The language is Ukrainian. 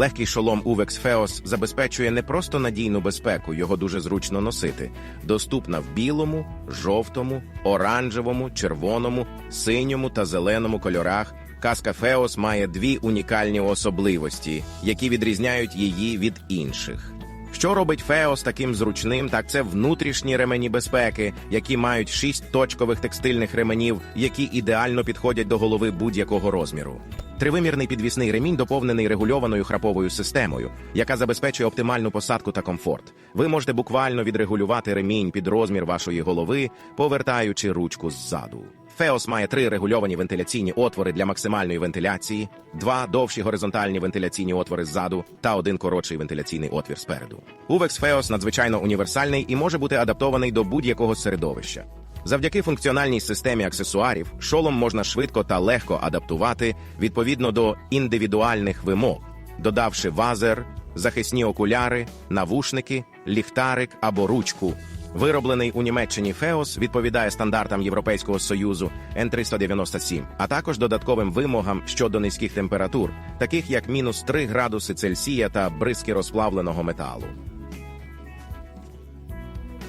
Легкий шолом Uvex Feos забезпечує не просто надійну безпеку, його дуже зручно носити. Доступна в білому, жовтому, оранжевому, червоному, синьому та зеленому кольорах. Каска Феос має дві унікальні особливості, які відрізняють її від інших. Що робить Феос таким зручним, так це внутрішні ремені безпеки, які мають шість точкових текстильних ременів, які ідеально підходять до голови будь-якого розміру. Тривимірний підвісний ремінь доповнений регульованою храповою системою, яка забезпечує оптимальну посадку та комфорт. Ви можете буквально відрегулювати ремінь під розмір вашої голови, повертаючи ручку ззаду. Феос має три регульовані вентиляційні отвори для максимальної вентиляції, два довші горизонтальні вентиляційні отвори ззаду та один коротший вентиляційний отвір спереду. Uvex Feos надзвичайно універсальний і може бути адаптований до будь-якого середовища. Завдяки функціональній системі аксесуарів шолом можна швидко та легко адаптувати відповідно до індивідуальних вимог, додавши вазер, захисні окуляри, навушники, ліхтарик або ручку. Вироблений у Німеччині Феос відповідає стандартам Європейського Союзу N397, а також додатковим вимогам щодо низьких температур, таких як мінус 3 градуси Цельсія та бризки розплавленого металу.